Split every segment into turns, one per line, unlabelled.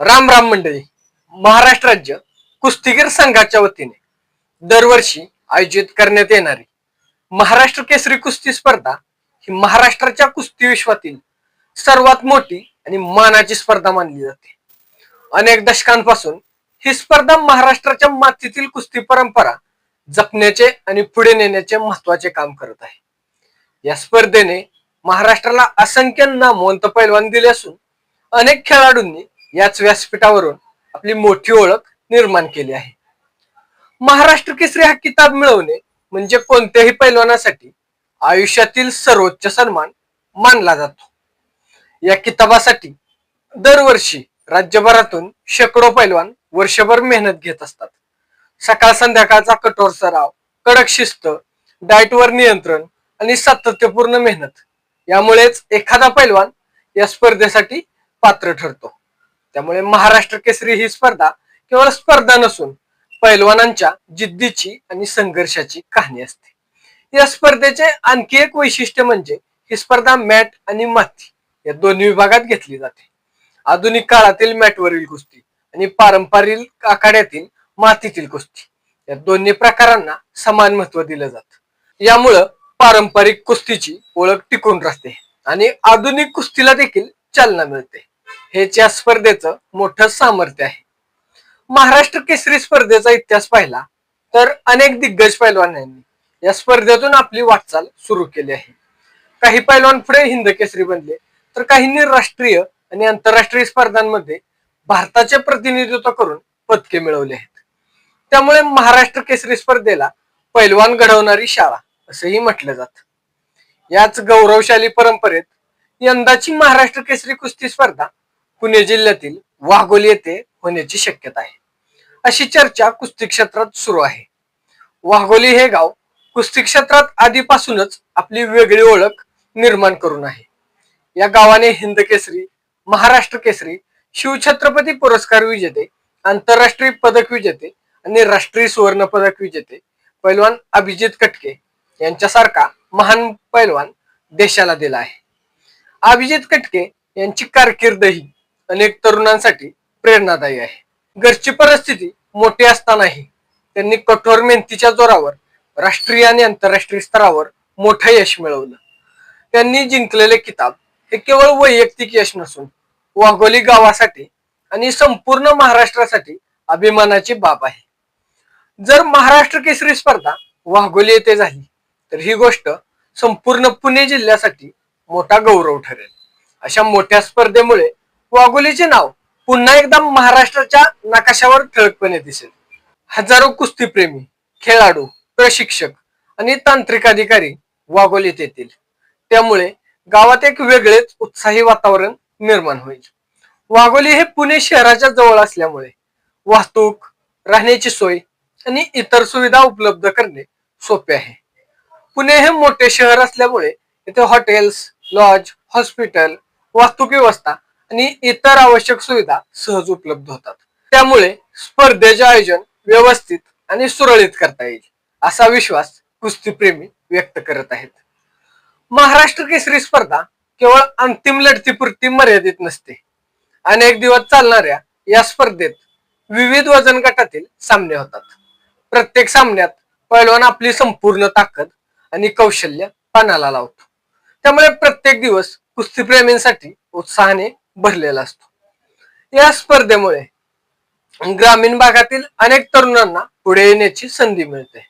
राम राम मंडळी महाराष्ट्र राज्य कुस्तीगीर संघाच्या वतीने दरवर्षी आयोजित करण्यात येणारी महाराष्ट्र केसरी कुस्ती स्पर्धा ही महाराष्ट्राच्या कुस्ती विश्वातील सर्वात मोठी आणि मानाची स्पर्धा मानली जाते. अनेक दशकांपासून ही स्पर्धा महाराष्ट्राच्या मातीतील कुस्ती परंपरा जपण्याचे आणि पुढे नेण्याचे महत्त्वाचे काम करत आहे. या स्पर्धेने महाराष्ट्राला असंख्य नामवंत पैलवान दिले असून अनेक खेळाडूंनी याच व्यासपीठावरून आपली मोठी ओळख निर्माण केली आहे. महाराष्ट्र केसरी हा किताब मिळवणे म्हणजे कोणत्याही पैलवानासाठी आयुष्यातील सर्वोच्च सन्मान मानला जातो. या किताबासाठी दरवर्षी राज्यभरातून शेकडो पैलवान वर्षभर मेहनत घेत असतात. सकाळ संध्याकाळचा कठोर सराव कडक शिस्त डाएटवर नियंत्रण आणि सातत्यपूर्ण मेहनत यामुळेच एखादा पैलवान या स्पर्धेसाठी पात्र ठरतो. त्यामुळे महाराष्ट्र केसरी ही स्पर्धा केवळ स्पर्धा नसून पैलवानांच्या जिद्दीची आणि संघर्षाची कहाणी असते. या स्पर्धेचे आणखी एक वैशिष्ट्य म्हणजे ही स्पर्धा मॅट आणि माती या दोन्ही विभागात घेतली जाते. आधुनिक काळातील मॅटवरील कुस्ती आणि पारंपरिक आखाड्यातील मातीतील कुस्ती या दोन्ही प्रकारांना समान महत्त्व दिलं जातं. यामुळं पारंपरिक कुस्तीची ओळख टिकून राहते आणि आधुनिक कुस्तीला देखील चालना मिळते. हेच या स्पर्धेचं मोठं सामर्थ्य आहे. महाराष्ट्र केसरी स्पर्धेचा इतिहास पाहिला तर अनेक दिग्गज पैलवानांनी या स्पर्धेतून आपली वाटचाल सुरू केली आहे. काही पैलवान पुढे हिंद केसरी बनले तर काहींनी राष्ट्रीय आणि आंतरराष्ट्रीय स्पर्धांमध्ये भारताचे प्रतिनिधित्व करून पदके मिळवले आहेत. त्यामुळे महाराष्ट्र केसरी स्पर्धेला पैलवान घडवणारी शाळा असंही म्हटलं जात. याच गौरवशाली परंपरेत यंदाची महाराष्ट्र केसरी कुस्ती स्पर्धा पुणे जिल्ह्यातील वाघोली येथे होण्याची शक्यता आहे. अशी चर्चा कुस्ती क्षेत्रात सुरू आहे. वाघोली हे गाव कुस्ती क्षेत्रात आधीपासूनच आपली वेगळी ओळख निर्माण करून आहे. या गावाने हिंद केसरी महाराष्ट्र केसरी शिवछत्रपती पुरस्कार विजेते आंतरराष्ट्रीय पदक विजेते आणि राष्ट्रीय सुवर्ण पदक विजेते पैलवान अभिजित कटके यांच्यासारखा महान पैलवान देशाला दिला आहे. अभिजित कटके यांची कारकीर्द ही अनेक तरुणांसाठी प्रेरणादायी आहे. घरची परिस्थिती मोठी असतानाही त्यांनी कठोर मेहनतीच्या जोरावर राष्ट्रीय आणि आंतरराष्ट्रीय स्तरावर मोठं यश मिळवलं. त्यांनी जिंकलेले किताब हे केवळ वैयक्तिक यश नसून वाघोली गावासाठी आणि संपूर्ण महाराष्ट्रासाठी अभिमानाची बाब आहे. जर महाराष्ट्र केसरी स्पर्धा वाघोली येथे झाली तर ही गोष्ट संपूर्ण पुणे जिल्ह्यासाठी मोठा गौरव ठरेल. अशा मोठ्या स्पर्धेमुळे वाघोलीचे नाव पुन्हा एकदा महाराष्ट्राच्या नकाशावर ठळकपणे दिसेल. हजारो कुस्तीप्रेमी खेळाडू प्रशिक्षक आणि तांत्रिक अधिकारी वाघोलीत येतील. त्यामुळे गावात एक वेगळेच उत्साही वातावरण निर्माण होईल. वाघोली हे पुणे शहराच्या जवळ असल्यामुळे वाहतूक राहण्याची सोय आणि इतर सुविधा उपलब्ध करणे सोपे आहे. पुणे हे मोठे शहर असल्यामुळे इथे हॉटेल्स लॉज हॉस्पिटल वाहतूक व्यवस्था आणि इतर आवश्यक सुविधा सहज उपलब्ध होतात. त्यामुळे स्पर्धेचे आयोजन व्यवस्थित आणि सुरळीत करता येईल असा विश्वास कुस्तीप्रेमी व्यक्त करत आहेत. महाराष्ट्र केसरी स्पर्धा केवळ अंतिम लढतीपुरती मर्यादित नसते. अनेक दिवस चालणाऱ्या या स्पर्धेत विविध वजन गटातील सामने होतात. प्रत्येक सामन्यात पैलवान आपली संपूर्ण ताकद आणि कौशल्य पानाला लावतो. त्यामुळे प्रत्येक दिवस कुस्तीप्रेमींसाठी उत्साहाने भरलेला असतो. या स्पर्धेमुळे ग्रामीण भागातील अनेक तरुणांना पुढे येण्याची संधी मिळते.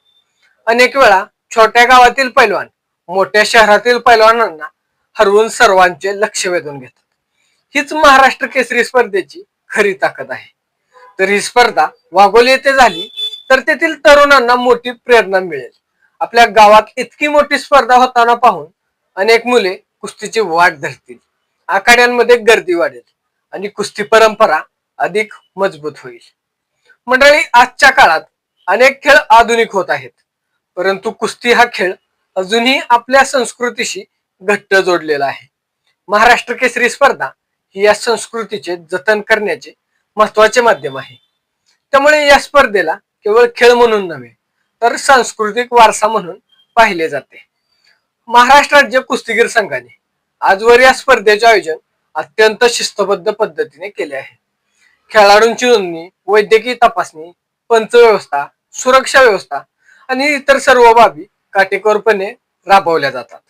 अनेक वेळा छोट्या गावातील पैलवान मोठ्या शहरातील पैलवानांना हरवून सर्वांचे लक्ष वेधून घेतात. हीच महाराष्ट्र केसरी स्पर्धेची खरी ताकद आहे. तर ही स्पर्धा वाघोली येथे झाली तर तेथील तरुणांना मोठी प्रेरणा मिळेल. आपल्या गावात इतकी मोठी स्पर्धा होताना पाहून अनेक मुले कुस्तीची वाट धरतील. आखाड्यांमध्ये गर्दी वाढेल आणि कुस्ती परंपरा अधिक मजबूत होईल. मंडळी आजच्या काळात अनेक खेळ आधुनिक होत आहेत परंतु कुस्ती हा खेळ अजूनही आपल्या संस्कृतीशी घट्ट जोडलेला आहे. महाराष्ट्र केसरी स्पर्धा ही या संस्कृतीचे जतन करण्याचे महत्त्वाचे माध्यम आहे. त्यामुळे या स्पर्धेला केवळ खेळ म्हणून नव्हे तर सांस्कृतिक वारसा म्हणून पाहिले जाते. महाराष्ट्र राज्य कुस्तीगीर संघाने आजवर या स्पर्धेचे आयोजन अत्यंत शिस्तबद्ध पद्धतीने केले आहे. खेळाडूंची नोंदणी वैद्यकीय तपासणी पंच व्यवस्था सुरक्षा व्यवस्था आणि इतर सर्व बाबी काटेकोरपणे राबवल्या जातात.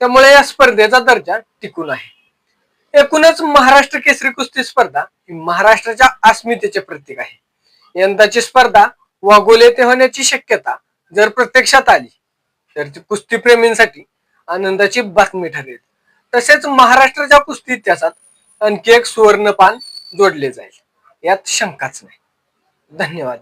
त्यामुळे या स्पर्धेचा दर्जा टिकून आहे. एकूणच महाराष्ट्र केसरी कुस्ती स्पर्धा ही महाराष्ट्राच्या अस्मितेचे प्रतीक आहे. यंदाची स्पर्धा वागोले ते होण्याची शक्यता जर प्रत्यक्षात आली तर ती कुस्तीप्रेमींसाठी आनंदाची बातमी ठरेल. तसेच महाराष्ट्राच्या कुस्ती इतिहासात आणखी एक सुवर्णपान जोडले जाईल. यात शंकाच नाही. धन्यवाद.